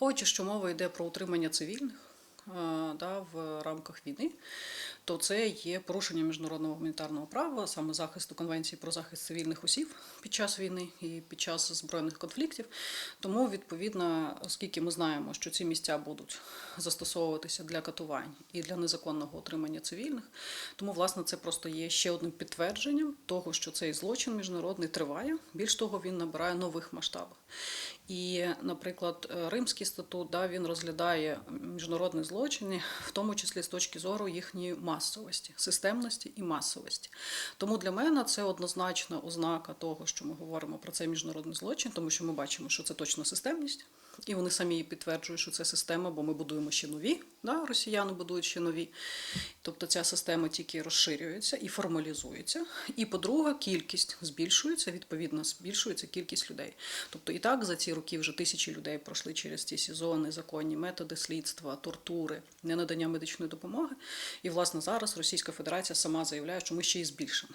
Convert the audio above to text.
Враховуючи, що мова йде про утримання цивільних да, в рамках війни, то це є порушення міжнародного гуманітарного права, саме захисту Конвенції про захист цивільних осіб під час війни і під час збройних конфліктів. Тому, відповідно, оскільки ми знаємо, що ці місця будуть застосовуватися для катувань і для незаконного утримання цивільних, тому, власне, це просто є ще одним підтвердженням того, що цей злочин міжнародний триває. Більш того, він набирає нових масштабів. І, наприклад, е, Римський статут да, він розглядає міжнародні злочини, в тому числі з точки зору їхньої масовості, системності і масовості. Тому для мене це однозначна ознака того, що ми говоримо про цей міжнародний злочин, тому що ми бачимо, що це точно системність. І вони самі підтверджують, що це система, бо ми будуємо ще нові, да, росіяни будують ще нові. Тобто ця система тільки розширюється і формалізується. І, по-друге, кількість збільшується, відповідно, збільшується кількість людей. Тобто і так за ці роки вже тисячі людей пройшли через ці СІЗО, незаконні методи слідства, тортури, ненадання медичної допомоги. І, власне, зараз Російська Федерація сама заявляє, що ми ще й збільшимо